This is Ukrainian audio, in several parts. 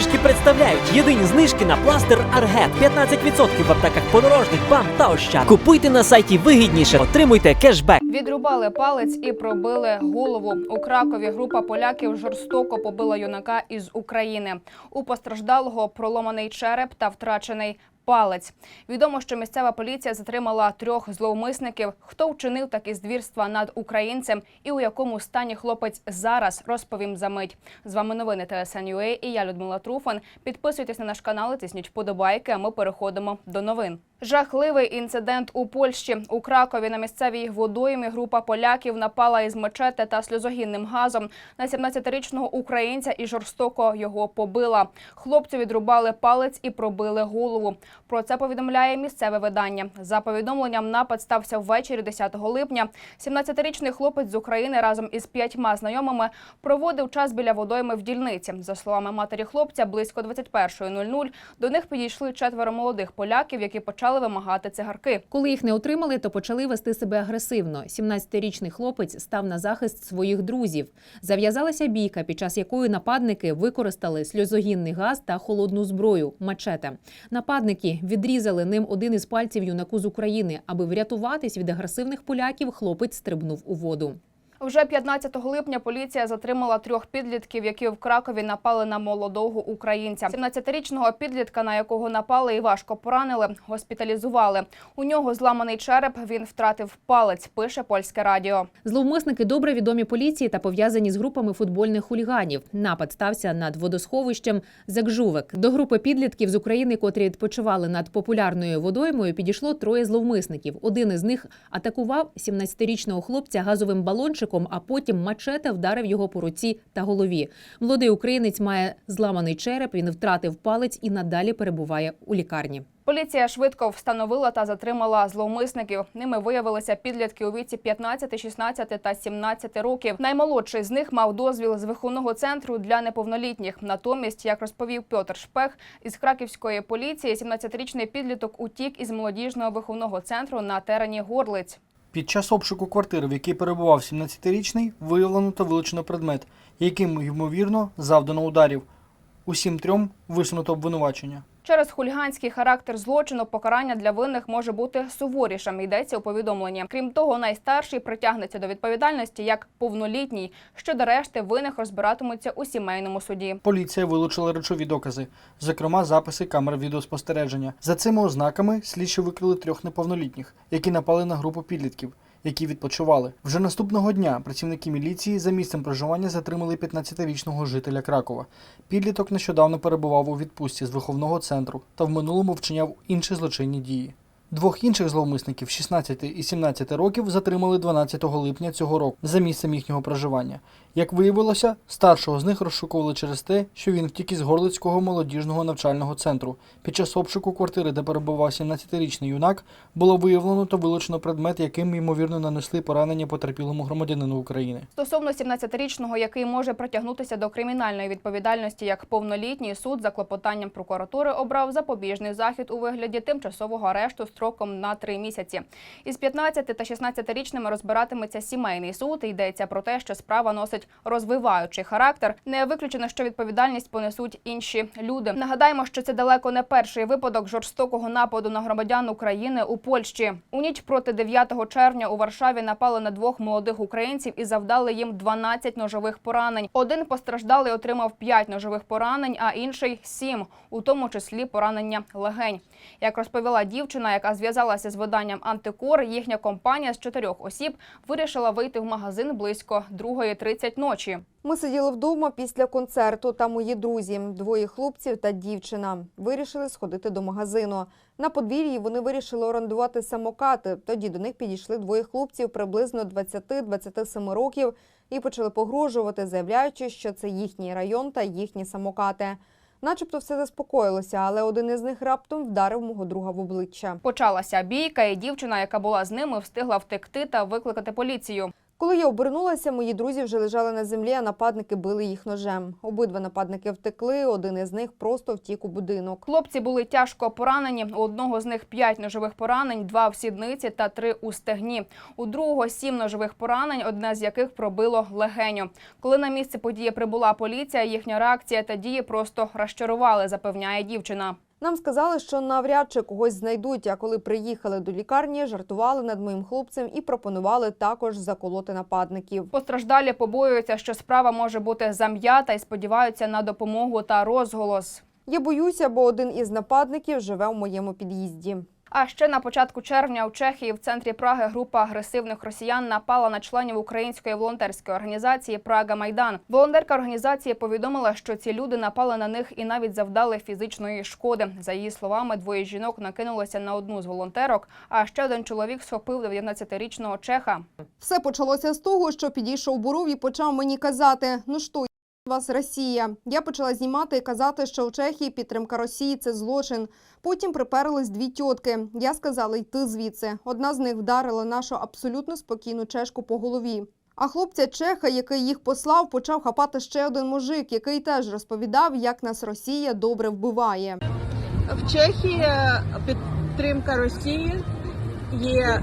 знижки представляють єдині знижки на пластир Аргет. 15% в аптеках подорожних бам та ощад. Купуйте на сайті вигідніше, отримуйте кешбек. Відрубали палець і пробили голову. У Кракові група поляків жорстоко побила юнака із України. У постраждалого проломаний череп та втрачений палець. Відомо, що місцева поліція затримала трьох зловмисників. Хто вчинив такі здвірства над українцем і у якому стані хлопець зараз розповім за мить. З вами новини ТСН.UA і я Людмила Труфан. Підписуйтесь на наш канал, тисніть вподобайки. А ми переходимо до новин. Жахливий інцидент у Польщі у Кракові на місцевій водоймі група поляків напала із мечети та сльозогінним газом на 17-річного українця і жорстоко його побила. Хлопцю відрубали палець і пробили голову. Про це повідомляє місцеве видання. За повідомленням, напад стався ввечері 10 липня. 17-річний хлопець з України разом із п'ятьма знайомими проводив час біля водойми в дільниці. За словами матері хлопця, близько 21.00 до них підійшли четверо молодих поляків, які почали вимагати цигарки. Коли їх не отримали, то почали вести себе агресивно. 17-річний хлопець став на захист своїх друзів. Зав'язалася бійка, під час якої нападники використали сльозогінний газ та холодну зброю мачете. Нападники відрізали ним один із пальців юнаку з України. Аби врятуватись від агресивних поляків, хлопець стрибнув у воду. Вже 15 липня поліція затримала трьох підлітків, які в Кракові напали на молодого українця. 17-річного підлітка, на якого напали і важко поранили, госпіталізували. У нього зламаний череп. Він втратив палець. Пише польське радіо. Зловмисники добре відомі поліції та пов'язані з групами футбольних хуліганів. Напад стався над водосховищем Закжувек. До групи підлітків з України, котрі відпочивали над популярною водоймою, підійшло троє зловмисників. Один із них атакував 17-річного хлопця газовим балончиком, а потім мачете вдарив його по руці та голові. Молодий українець має зламаний череп. Він втратив палець і надалі перебуває у лікарні. Поліція швидко встановила та затримала зловмисників. Ними виявилися підлітки у віці 15, 16 та 17 років. Наймолодший з них мав дозвіл з виховного центру для неповнолітніх. Натомість, як розповів Пьотр Шпех із краківської поліції, 17-річний підліток утік із молодіжного виховного центру на терені Горлиць. Під час обшуку квартири, в якій перебував 17-річний, виявлено та вилучено предмет, яким, ймовірно, завдано ударів. Усім трьом висунуто обвинувачення. Через хуліганський характер злочину покарання для винних може бути суворішим. Йдеться у повідомленні. Крім того, найстарший притягнеться до відповідальності як повнолітній. Щодо решти винних розбиратимуться у сімейному суді. Поліція вилучила речові докази, зокрема записи камер відеоспостереження. За цими ознаками слідчі викрили трьох неповнолітніх, які напали на групу підлітків, які відпочивали. Вже наступного дня працівники міліції за місцем проживання затримали 15-річного жителя Кракова. Підліток нещодавно перебував у відпустці з виховного центру та в минулому вчиняв інші злочинні дії. Двох інших зловмисників 16 і 17 років затримали 12 липня цього року за місцем їхнього проживання. Як виявилося, старшого з них розшукували через те, що він втік із Горлицького молодіжного навчального центру. Під час обшуку квартири, де перебував 17-річний юнак, було виявлено та вилучено предмет, яким ймовірно нанесли поранення потерпілому громадянину України. Стосовно 17-річного, який може притягнутися до кримінальної відповідальності як повнолітній, суд за клопотанням прокуратури обрав запобіжний захід у вигляді тимчасового арешту строком на три місяці. Із 15 та 16-річними розбиратиметься сімейний суд. Йдеться про те, що справа носить розвиваючий характер. Не виключено, що відповідальність понесуть інші люди. Нагадаємо, що це далеко не перший випадок жорстокого нападу на громадян України у Польщі. У ніч проти 9 червня у Варшаві напали на двох молодих українців і завдали їм 12 ножових поранень. Один постраждалий отримав 5 ножових поранень, а інший 7, у тому числі поранення легень. Як розповіла дівчина, яка зв'язалася з виданням Антикор, їхня компанія з чотирьох осіб вирішила вийти в магазин близько 2.30 ночі. Ми сиділи вдома після концерту та мої друзі, двоє хлопців та дівчина. Вирішили сходити до магазину. На подвір'ї вони вирішили орендувати самокати. Тоді до них підійшли двоє хлопців приблизно 20-27 років і почали погрожувати, заявляючи, що це їхній район та їхні самокати. Начебто все заспокоїлося, але один із них раптом вдарив мого друга в обличчя. Почалася бійка, і дівчина, яка була з ними, встигла втекти та викликати поліцію. Коли я обернулася, мої друзі вже лежали на землі, а нападники били їх ножем. Обидва нападники втекли. Один із них просто втік у будинок. Хлопці були тяжко поранені. У одного з них п'ять ножових поранень, два в сідниці та три у стегні. У другого сім ножових поранень, одне з яких пробило легеню. Коли на місце події прибула поліція, їхня реакція та дії просто розчарували, запевняє дівчина. Нам сказали, що навряд чи когось знайдуть. А коли приїхали до лікарні, жартували над моїм хлопцем і пропонували також заколоти нападників. Постраждалі побоюються, що справа може бути зам'ята і сподіваються на допомогу та розголос. Я боюся, бо один із нападників живе в моєму під'їзді. А ще на початку червня у Чехії в центрі Праги група агресивних росіян напала на членів української волонтерської організації Прага Майдан. Волонтерка організації повідомила, що ці люди напали на них і навіть завдали фізичної шкоди. За її словами, двоє жінок накинулися на одну з волонтерок. А ще один чоловік схопив 19-річного чеха. Все почалося з того, що підійшов Буров і почав мені казати: ну що, вас Росія. Я почала знімати і казати, що в Чехії підтримка Росії це злочин. Потім приперлись дві тітки. Я сказала йти звідси. Одна з них вдарила нашу абсолютно спокійну чешку по голові. А хлопця Чеха, який їх послав, почав хапати ще один мужик, який теж розповідав, як нас Росія добре вбиває. В Чехії е, підтримка Росії є.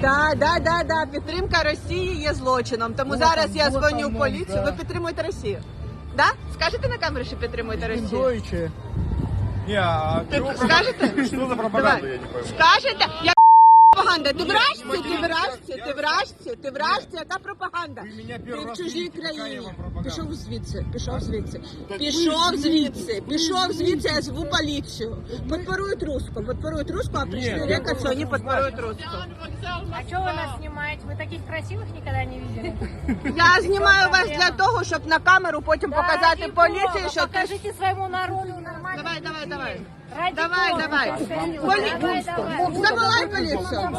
Да, да, да, да, підтримка Росії є злочином. Тому зараз я дзвоню в поліцію. Ви підтримуєте Росію? Да? Скажете на камеру, що підтримуєте Росію? Не, а скажете? Что за пропаганда, Давай. я не пойму. Скажете? Я пропаганда. Ти вражці, ти вражці, ти вражці, ти вражці, яка пропаганда? Вы меня Ти первый в раз чужій видите, какая країні. вам пропаганда? Пішов звідси, пішов звідси. Так Пішов ви звідси, пішов звідси, я зву поліцію. Подпорують руску, подпорують руску, а прийшли Ні, рекать, що вони подпорують руску. А что вы нас снимаете? Вы таких красивых никогда не видели? Я знімаю вас для того, щоб на камеру потім показати Ради поліції, бога, що ти... покажите своему народу нормально. Давай, давай, давай. Давай, давай. Поли- Давай, давай. Заволай поліцію.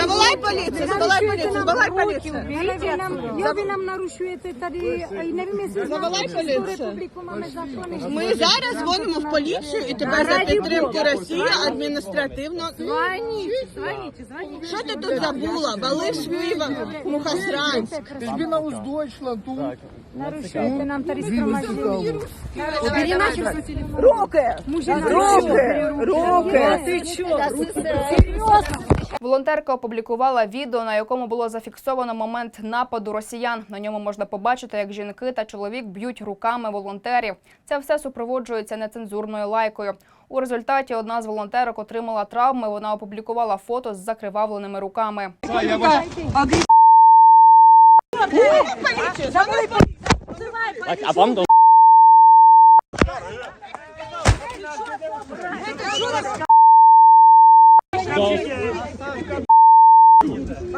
Заволай поліцію, заволай поліцію, заволай поліцію. Берите отсюда. Ви нам нарушуєте тоді і не вмісті Заволай поліцію. Ми зараз дзвонимо в поліцію і тебе за підтримку Росії адміністративно. Звоните, звоните, звоните. Що ти тут забула? Вали свій Мухасранськ. Ich bin aus Deutschland, du. Нарушуєте нам тариф громадян. Давай, давай, давай. Руки! Руки! Руки! Волонтерка опублікувала відео, на якому було зафіксовано момент нападу росіян. На ньому можна побачити, як жінки та чоловік б'ють руками волонтерів. Це все супроводжується нецензурною лайкою. У результаті одна з волонтерок отримала травми. Вона опублікувала фото з закривавленими руками.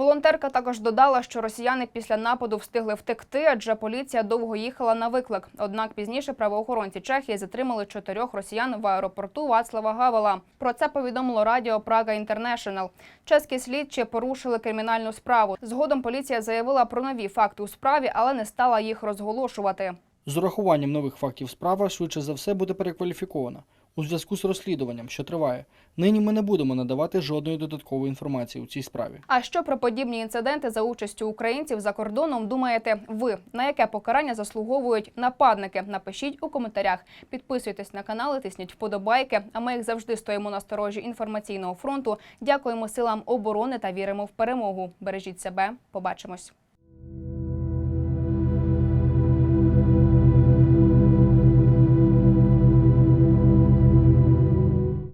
Волонтерка також додала, що росіяни після нападу встигли втекти, адже поліція довго їхала на виклик. Однак пізніше правоохоронці Чехії затримали чотирьох росіян в аеропорту Вацлава Гавела. Про це повідомило радіо Прага Інтернешнл. Чеські слідчі порушили кримінальну справу. Згодом поліція заявила про нові факти у справі, але не стала їх розголошувати. З урахуванням нових фактів справа швидше за все буде перекваліфікована у зв'язку з розслідуванням, що триває. Нині ми не будемо надавати жодної додаткової інформації у цій справі. А що про подібні інциденти за участю українців за кордоном думаєте ви? На яке покарання заслуговують нападники? Напишіть у коментарях. Підписуйтесь на канал, тисніть вподобайки. А ми як завжди стоїмо на сторожі інформаційного фронту. Дякуємо силам оборони та віримо в перемогу. Бережіть себе. Побачимось.